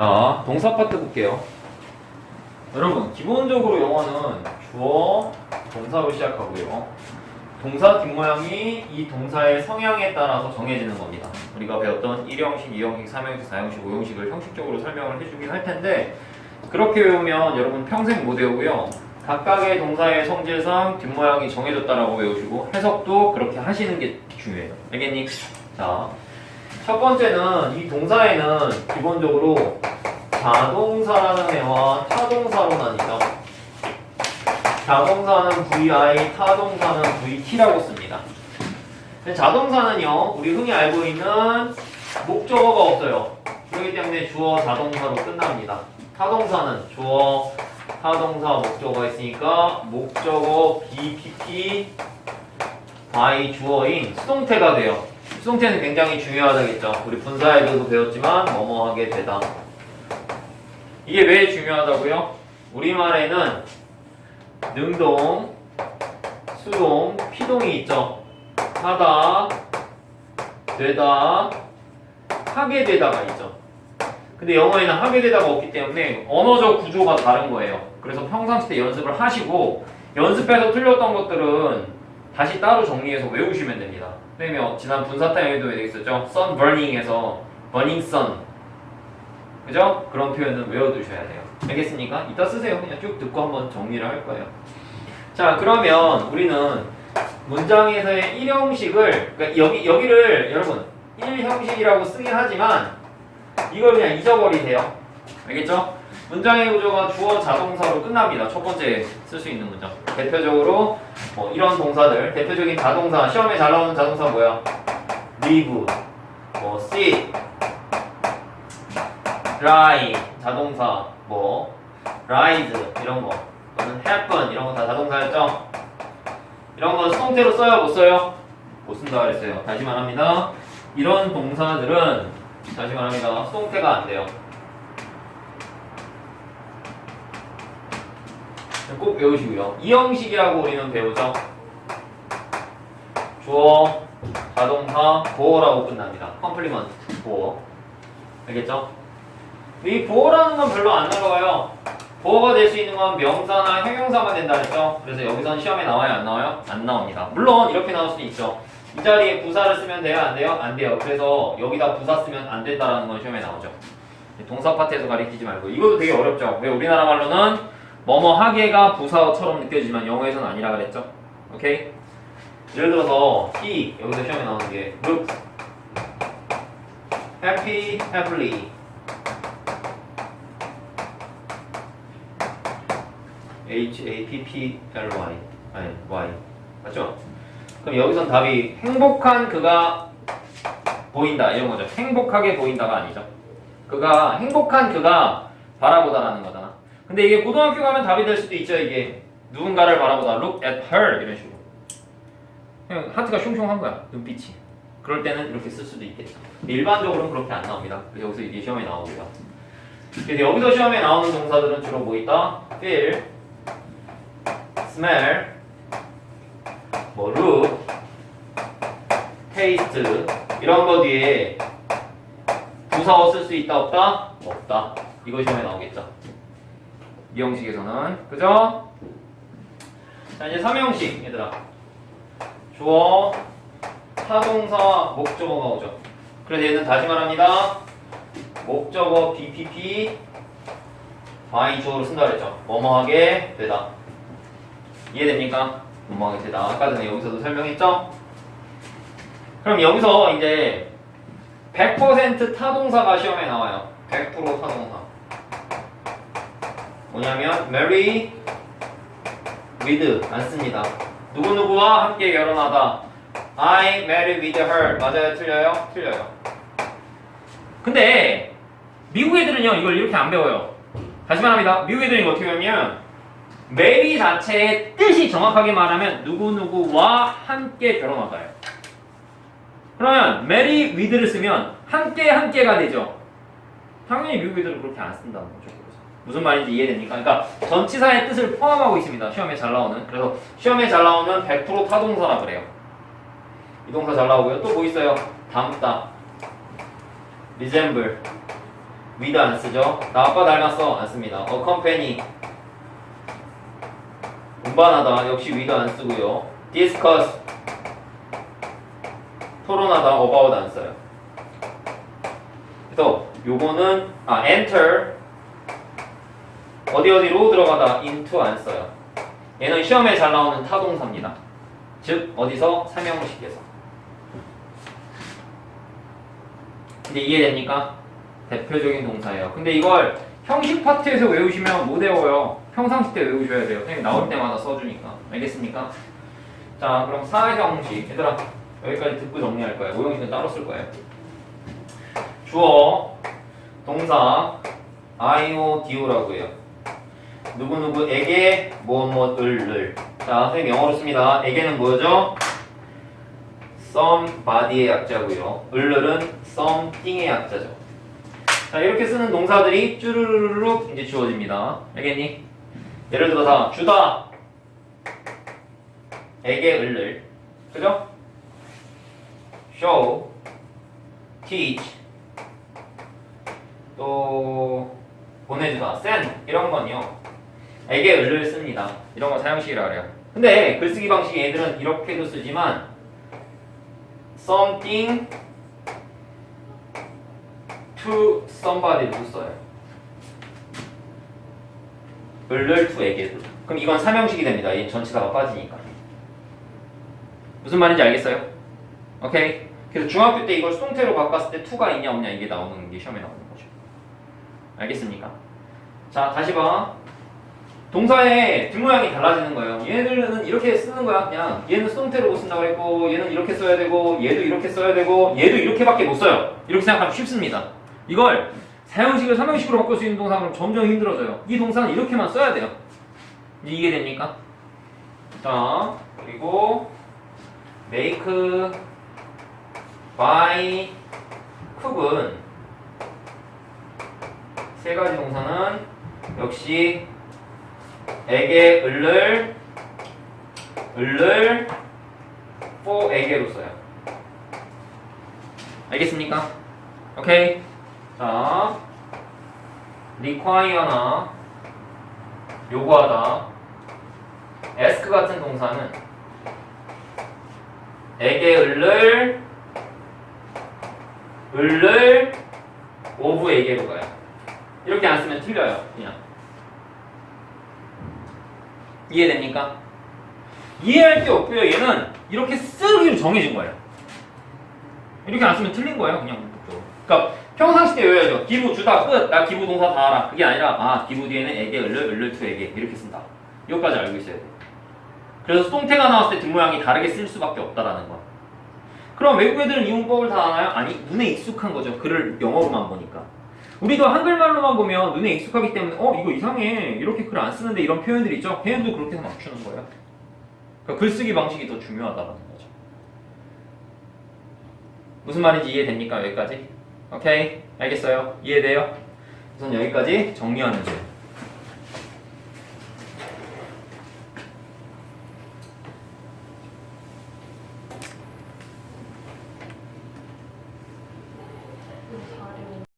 자, 동사 파트 볼게요. 여러분, 기본적으로 영어는 주어, 동사로 시작하고요. 동사 뒷모양이 이 동사의 성향에 따라서 정해지는 겁니다. 우리가 배웠던 1형식, 2형식, 3형식, 4형식, 5형식을 형식적으로 설명을 해주긴 할 텐데 그렇게 외우면 여러분 평생 못 외우고요. 각각의 동사의 성질상 뒷모양이 정해졌다라고 외우시고 해석도 그렇게 하시는 게 중요해요. 알겠니? 자, 첫 번째는 이 동사에는 기본적으로 자동사라는 애와 타동사로 나뉘죠. 자동사는 VI, 타동사는 VT라고 씁니다. 자동사는요, 우리 흔히 알고 있는 목적어가 없어요. 그렇기 때문에 주어 자동사로 끝납니다. 타동사는 주어, 타동사, 목적어가 있으니까 목적어 BPP by 주어인 수동태가 돼요. 수동태는 굉장히 중요하다겠죠. 우리 분사에서도 배웠지만 뭐뭐 하게 되다. 이게 왜 중요하다고요? 우리말에는 능동, 수동, 피동이 있죠. 하다, 되다, 하게 되다가 있죠. 근데 영어에는 하게 되다가 없기 때문에 언어적 구조가 다른 거예요. 그래서 평상시 때 연습을 하시고 연습해서 틀렸던 것들은 다시 따로 정리해서 외우시면 됩니다. 왜냐면 지난 분사 타임에도 있었죠. sun burning에서 burning sun. 그죠? 그런 표현은 외워두셔야 돼요. 알겠습니까? 이따 쓰세요. 그냥 쭉 듣고 한번 정리를 할 거예요. 자, 그러면 우리는 문장에서의 1형식을, 그러니까 여기, 여기를 여러분, 1형식이라고 쓰긴 하지만 이걸 그냥 잊어버리세요. 알겠죠? 문장의 구조가 주어 자동사로 끝납니다. 첫 번째 쓸 수 있는 문장. 대표적으로 뭐 이런 동사들, 대표적인 자동사, 시험에 잘 나오는 자동사 뭐야? live, 뭐 sit, lie, 자동사, 뭐 rise 이런 거, 또는 happen 이런 거 다 자동사였죠? 이런 거 수동태로 써요, 못 써요? 못 쓴다 그랬어요. 다시 말합니다. 이런 동사들은 다시 말합니다. 수동태가 안 돼요. 꼭 외우시고요. 이 형식이라고 우리는 배우죠. 주어, 자동사, 보어라고 끝납니다. 컴플리먼트, 보어. 알겠죠? 이 보어라는 건 별로 안 어려워요. 보어가 될 수 있는 건 명사나 형용사만 된다 했죠. 그래서 여기선 시험에 나와요, 안 나와요? 안 나옵니다. 물론 이렇게 나올 수도 있죠. 이 자리에 부사를 쓰면 돼요, 안 돼요? 안 돼요. 그래서 여기다 부사 쓰면 안 된다라는 건 시험에 나오죠. 동사 파트에서 가리키지 말고 이것도 되게 어렵죠. 왜 우리나라 말로는 뭐뭐 하게가 부사처럼 느껴지지만 영어에서는 아니라 그랬죠. 오케이? 예를 들어서 he 여기서 시험에 나오는 게 look happy happily H A P P L Y 아니 Y 맞죠? 그럼 여기선 답이 행복한 그가 보인다 이런 거죠. 행복하게 보인다가 아니죠. 그가 행복한 그가 바라보다라는 거잖아. 근데 이게 고등학교 가면 답이 될 수도 있죠. 이게 누군가를 바라보다 look at her 이런 식으로. 그냥 하트가 숑숑한 거야 눈빛이. 그럴 때는 이렇게 쓸 수도 있겠죠. 일반적으로는 그렇게 안 나옵니다. 그래서 여기서 이게 시험에 나오고요. 그래서 여기서 시험에 나오는 동사들은 주로 뭐 있다? feel, smell, 뭐 look, taste 이런 거 뒤에 부사어 쓸 수 있다 없다? 없다. 이거 시험에 나오겠죠. 이 형식에서는 그죠? 자 이제 3형식 얘들아 주어 타동사 목적어가 오죠. 그래서 얘는 다시 말합니다. 목적어 BPP by 주어로 쓴다 그랬죠. 뭐뭐하게 되다. 이해됩니까? 되다. 아까 전에 여기서도 설명했죠? 그럼 여기서 이제 100% 타동사가 시험에 나와요. 100% 타동사. 뭐냐면 marry with 안 씁니다. 누구누구와 함께 결혼하다. I marry with her. 맞아요? 틀려요? 틀려요. 근데 미국 애들은요 이걸 이렇게 안 배워요. 다시 말합니다. 미국 애들은 어떻게 배우 면 marry 자체의 뜻이 정확하게 말하면 누구누구와 함께 결혼하다예요. 그러면 marry with를 쓰면 함께 함께가 되죠. 당연히 미국 애들은 그렇게 안 쓴다는 거죠. 무슨 말인지 이해됩니까? 그러니까 전치사의 뜻을 포함하고 있습니다. 시험에 잘 나오는. 그래서 시험에 잘 나오면 100% 타동사라 그래요. 이 동사 잘 나오고요. 또 뭐 있어요? 닮다. resemble, with 안 쓰죠. 나 아빠 닮았어 안 씁니다. accompany 운반하다 역시 with 안 쓰고요. discuss 토론하다 about 안 써요. 그래서 요거는 아 enter 어디 어디로 들어가다 into 안 써요. 얘는 시험에 잘 나오는 타동사입니다. 즉 어디서 삼형식에서. 이제 이해됩니까? 대표적인 동사예요. 근데 이걸 형식 파트에서 외우시면 못 외워요. 평상시 때 외우셔야 돼요. 선생님 나올 때마다 써주니까. 알겠습니까? 자, 그럼 사형식. 얘들아, 여기까지 듣고 정리할 거예요. 오형식은 따로 쓸 거예요. 주어, 동사, IO, DO라고 해요. 누구누구에게 무엇무엇을 자, 선생님 영어로 씁니다. 에게는 뭐죠? somebody의 약자고요. 을을은 something의 약자죠. 자, 이렇게 쓰는 동사들이 쭈르르륵 이제 주어집니다. 알겠니? 예를 들어서 주다 에게 을을 그죠? show teach 또 보내주다 send 이런 건요 에게 을을 씁니다. 이런 거 사형식이라 그래요. 근데 글쓰기 방식이 얘들은 이렇게도 쓰지만 something to somebody도 써요. 을을 to에게도. 그럼 이건 삼형식이 됩니다. 이 전치사가 빠지니까. 무슨 말인지 알겠어요? 오케이. 그래서 중학교 때 이걸 수동태로 바꿨을 때 to가 있냐 없냐 이게 나오는 게 시험에 나오는 거죠. 알겠습니까? 자, 다시 봐. 동사의 뒷모양이 달라지는 거예요. 얘들은 이렇게 쓰는 거야, 그냥. 얘는 수동태로 쓴다고 했고, 얘는 이렇게 써야 되고, 얘도 이렇게 써야 되고, 얘도 이렇게밖에 못 써요. 이렇게 생각하면 쉽습니다. 이걸 사형식을 삼형식으로 바꿀 수 있는 동사는 점점 힘들어져요. 이 동사는 이렇게만 써야 돼요. 이제 이해됩니까? 자, 그리고 make, buy, cook은 세 가지 동사는 역시 에게 을을 을을 for 에게로 써요. 알겠습니까? 오케이. 자, require나 요구하다. ask 같은 동사는 에게 을을 을을 of 에게로 가요. 이렇게 안 쓰면 틀려요. 그냥. 이해됩니까? 이해할 게 없고요. 얘는 이렇게 쓰기로 정해진 거예요. 이렇게 안 쓰면 틀린 거예요. 그냥. 그러니까 평상시 때 외워야죠. 기부 주다 끝. 나 기부 동사 다 알아. 그게 아니라 아 기부 뒤에는 에게 을를 을를 투에게 이렇게 쓴다. 이것까지 알고 있어야 돼. 그래서 수동태가 나왔을 때 뒷모양이 다르게 쓸 수밖에 없다라는 거야. 그럼 외국 애들은 이 문법을 다 아나요? 아니 눈에 익숙한 거죠. 글을 영어로만 보니까. 우리도 한글말로만 보면 눈에 익숙하기 때문에 어 이거 이상해 이렇게 글 안 쓰는데 이런 표현들이 있죠. 걔네도 그렇게 해서 맞추는 거예요. 그러니까 글쓰기 방식이 더 중요하다라는 거죠. 무슨 말인지 이해됩니까 여기까지? 오케이 알겠어요. 이해돼요? 우선 여기까지 정리하는 중.